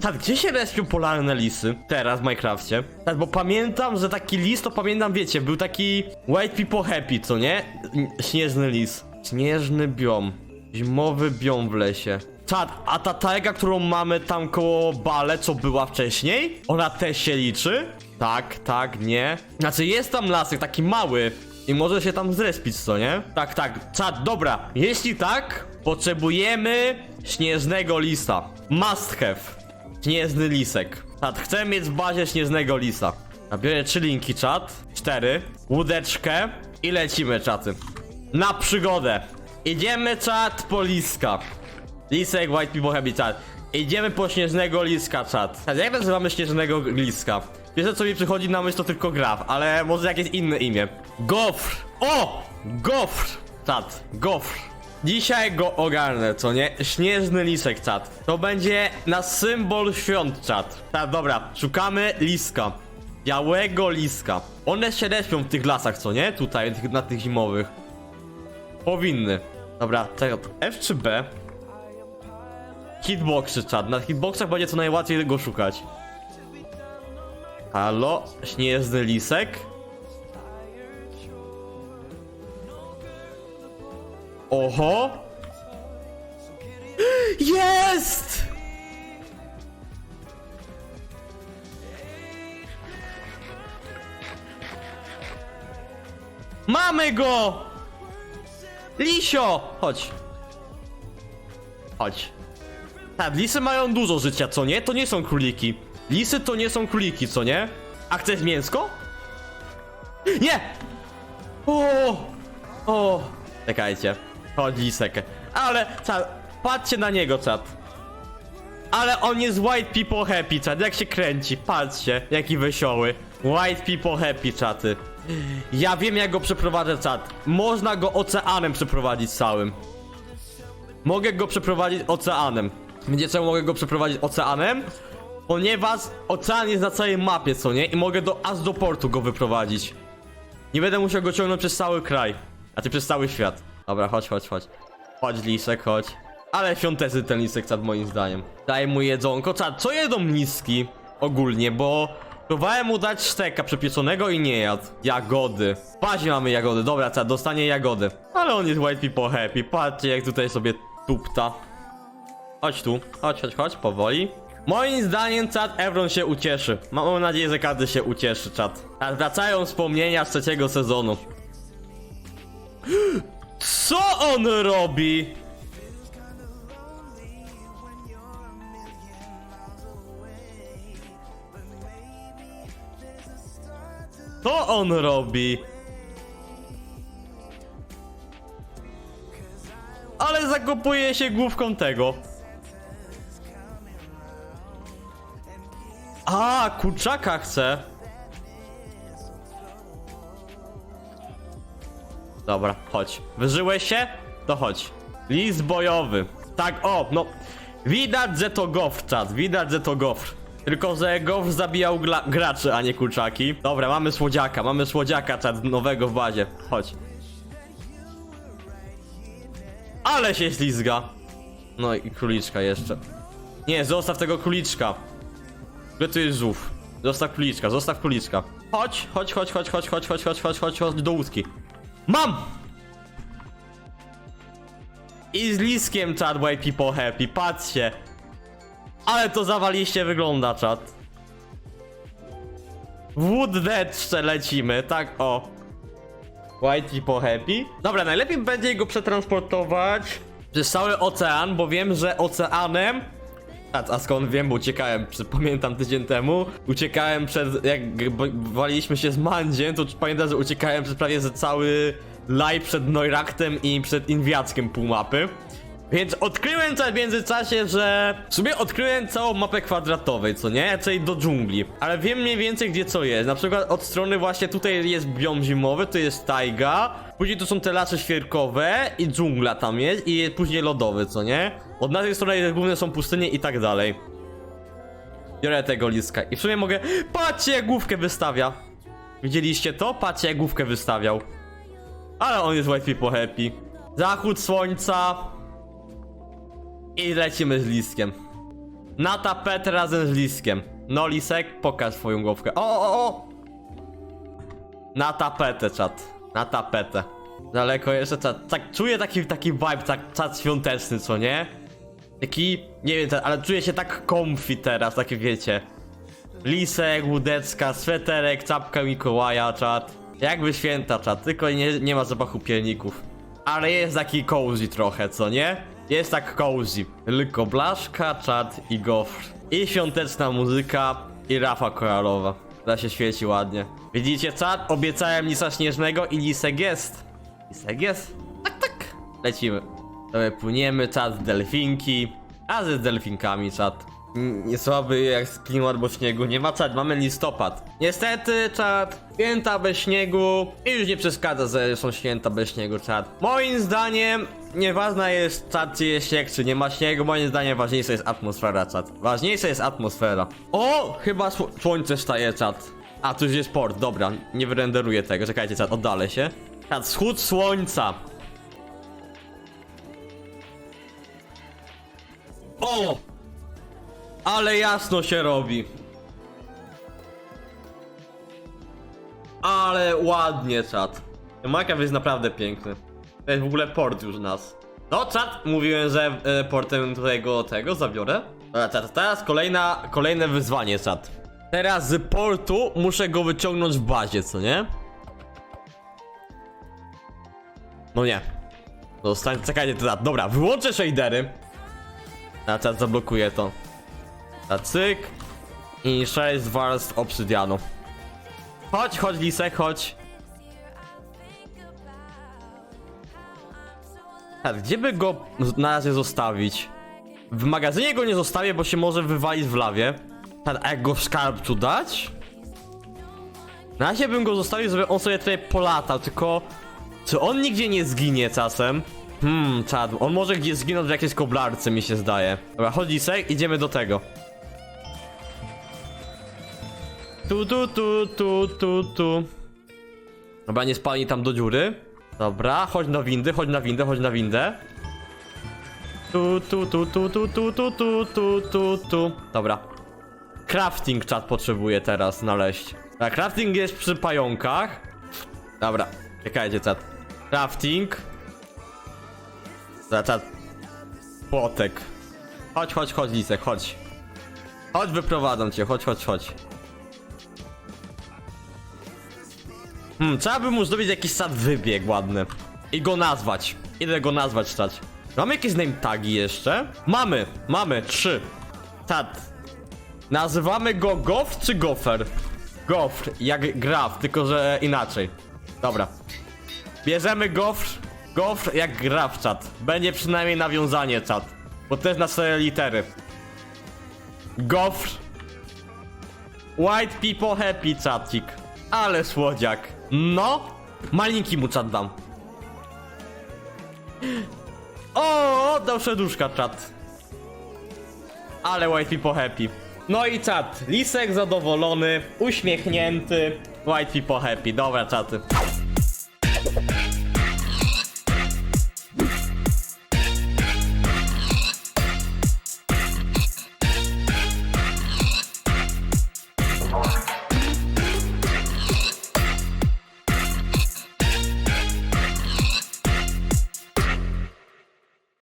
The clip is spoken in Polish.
Tak, gdzie się respią polarne lisy? Teraz w Minecrafcie. Tak, bo pamiętam, że taki lis, to pamiętam, wiecie, był taki white people happy, co nie? Śnieżny lis. Śnieżny biom. Zimowy biom w lesie. Czad, a ta tajga, którą mamy tam koło Bale, co była wcześniej? Ona też się liczy? Tak, tak, nie. Znaczy jest tam lasek, taki mały. I może się tam zrespić, co nie? Tak, tak, czad, dobra. Jeśli tak, potrzebujemy śnieżnego lisa. Must have. Śnieżny lisek. Czad, chcę mieć w bazie śnieżnego lisa. A biorę trzy linki, czat. Cztery. Łódeczkę. I lecimy, czaty. Na przygodę. Idziemy, czat, po liska. Lisek, white people habitat. Idziemy po śnieżnego liska, czat. Czad, jak nazywamy śnieżnego liska? Pierwsze co mi przychodzi na myśl to tylko graf, ale może jakieś inne imię. Gofr! O! Gofr! Czat, gofr. Dzisiaj go ogarnę, co nie? Śnieżny lisek, czat. To będzie na symbol świąt, czat. Tak, dobra, szukamy liska. Białego liska. One się respią w tych lasach, co nie? Tutaj, na tych zimowych. Powinny. Dobra, czekaj, F czy B? Hitboxy, czad. Na hitboxach będzie co najłatwiej go szukać. Halo? Śnieżny lisek? Oho! Jest! Mamy go! Lisio! Chodź. Chodź. Tak, lisy mają dużo życia, co nie? To nie są króliki. Lisy to nie są króliki, co nie? A chcesz mięsko? Nie! O! O! Czekajcie. Chodź lisek. Ale, czad, patrzcie na niego, czad. Ale on jest white people happy, czad. Jak się kręci, patrzcie, jaki wesoły. White people happy, czaty. Ja wiem, jak go przeprowadzę, czat. Można go oceanem przeprowadzić całym. Mogę go przeprowadzić oceanem. Wiecie czemu mogę go przeprowadzić oceanem? Ponieważ ocean jest na całej mapie, co nie? I mogę do aż do portu go wyprowadzić. Nie będę musiał go ciągnąć przez cały kraj. A ty przez cały świat. Dobra, chodź, chodź, chodź. Chodź, lisek, chodź. Ale świątezy ten lisek, czad, moim zdaniem. Daj mu jedzonko. Czad, co jedzą liski? Ogólnie, bo... Próbowałem mu dać szteka przepieczonego i nie jadł. Jagody. W mamy jagody. Dobra, czad, dostanie jagody. Ale on jest white people happy. Patrzcie, jak tutaj sobie tupta. Chodź tu, chodź, chodź, chodź, powoli. Moim zdaniem czat Evron się ucieszy. Mam nadzieję, że każdy się ucieszy, czat. A wracają wspomnienia z trzeciego sezonu. Co on robi? Co on robi? Ale zakopuje się główką tego. A, kurczaka chce. Dobra, chodź. Wyżyłeś się? To chodź. Lis bojowy. Tak, o, no. Widać, że to gofr, czat. Widać, że to gofr. Tylko, że gofr zabijał graczy, a nie kurczaki. Dobra, mamy słodziaka. Mamy słodziaka, czat, nowego w bazie. Chodź. Ale się ślizga. No i króliczka jeszcze. Nie, zostaw tego króliczka. Gdzie tu jest żółw? Zostaw króliczka, zostaw króliczka. Chodź, chodź, chodź, chodź, chodź, chodź, chodź, chodź, chodź, chodź, chodź do łódki. Mam! I z liskiem white people happy, patrzcie. Ale to zawaliście wygląda czat. W Wooddeadce lecimy, tak o. White people happy. Dobra, najlepiej będzie go przetransportować przez cały ocean, bo wiem, że oceanem a, a skąd wiem, bo uciekałem, pamiętam tydzień temu, uciekałem przed, jak waliliśmy się z Mandziem, to pamiętam, że uciekałem przez prawie cały live przed Noiraktem i przed Inwiackiem pół mapy. Więc odkryłem w międzyczasie, że w sumie odkryłem całą mapę kwadratowej, co nie? Czyli do dżungli. Ale wiem mniej więcej gdzie co jest. Na przykład od strony właśnie tutaj jest biom zimowy, to jest tajga. Później tu są te lasy świerkowe i dżungla tam jest i później lodowy, co nie? Od naszej strony główne są pustynie i tak dalej. Biorę tego liska i w sumie mogę... Patrzcie jak główkę wystawia. Widzieliście to? Patrzcie jak główkę wystawiał. Ale on jest white people happy. Zachód słońca. I lecimy z liskiem. Na tapetę razem z Liskiem. No Lisek, pokaż swoją głowkę. O, o, o! Na tapetę, czat. Na tapetę. Daleko jeszcze, czat. Tak, czuję taki, taki vibe, tak, czat świąteczny, co nie? Taki, nie wiem, ale czuję się tak comfy teraz, takie wiecie. Lisek, łódeczka, sweterek, czapka Mikołaja, czat. Jakby święta, czat, tylko nie, nie ma zapachu pierników. Ale jest taki cozy trochę, co nie? Jest tak cozy. Tylko blaszka, czat i gofr. I świąteczna muzyka, i rafa koralowa. Ta się świeci ładnie. Widzicie, czat? Obiecałem lisa śnieżnego i lisek jest. Lisek jest? Tak, tak. Lecimy. Dobra, płyniemy, czat, delfinki. A ze delfinkami, czat. Nie słaby jak z klimat, śniegu nie ma czat, mamy listopad. Niestety, czat, święta bez śniegu i już nie przeszkadza, że są święta bez śniegu, czat. Moim zdaniem, nieważna jest czat, czy jest śnieg, czy nie ma śniegu, moim zdaniem ważniejsza jest atmosfera, czat. Ważniejsza jest atmosfera. O, chyba sło- słońce staje, czat. A, tu już jest port, dobra, nie wyrenderuję tego, czekajcie, czat, oddalę się. Czat, wschód słońca. O! Ale jasno się robi. Ale ładnie, czat. Makaw jest naprawdę piękny. To jest w ogóle port już nas. No, czat, mówiłem, że e, portem tego, tego zabiorę. Dobra, czat, teraz kolejna, kolejne wyzwanie, czat. Teraz z portu muszę go wyciągnąć w bazie, co nie? No nie. Zostań, czekajcie, czat. Dobra, wyłączę shadery. A czat zablokuje to. A cyk. I 6 warstw obsydianu. Chodź, chodź Lisek, chodź. A gdzie by go na razie zostawić? W magazynie go nie zostawię, bo się może wywalić w lawie. A jak go w skarbcu dać? Na razie bym go zostawił, żeby on sobie tutaj polatał, tylko... Czy on nigdzie nie zginie czasem? Hmm, czad, on może gdzieś zginąć w jakiejś koblarce, mi się zdaje. Dobra, chodź Lisek, idziemy do tego. Tu, tu, tu, tu, tu, tu. Dobra, nie spalni tam do dziury. Dobra, chodź na windy, chodź na windę, chodź na windę. Tu, tu, tu, tu, tu, tu, tu, tu, tu, tu, tu. Dobra. Crafting czat potrzebuje teraz znaleźć. A crafting jest przy pająkach. Dobra, czekajcie czat. Crafting. Za czat. Płotek. Chodź, chodź, chodź, Lisek, chodź. Chodź, wyprowadzam cię, chodź, chodź, chodź. Hmm, trzeba by mu zrobić jakiś sad wybieg ładny. I go nazwać. Idę go nazwać, czat. Mamy jakieś name tagi jeszcze? Mamy, mamy, trzy. Czat. Nazywamy go Gof czy Gofer? Gofr, jak graf, tylko że inaczej. Dobra. Bierzemy gofr, gofr jak graf, czat. Będzie przynajmniej nawiązanie, czat. Bo jest na cztery litery. Gofr. White people happy, czacik. Ale słodziak. No. Malinki mu czat dam. O, oddał szerduszka, czat. Ale white people happy. No i czat. Lisek zadowolony, uśmiechnięty. White people happy. Dobra, czaty.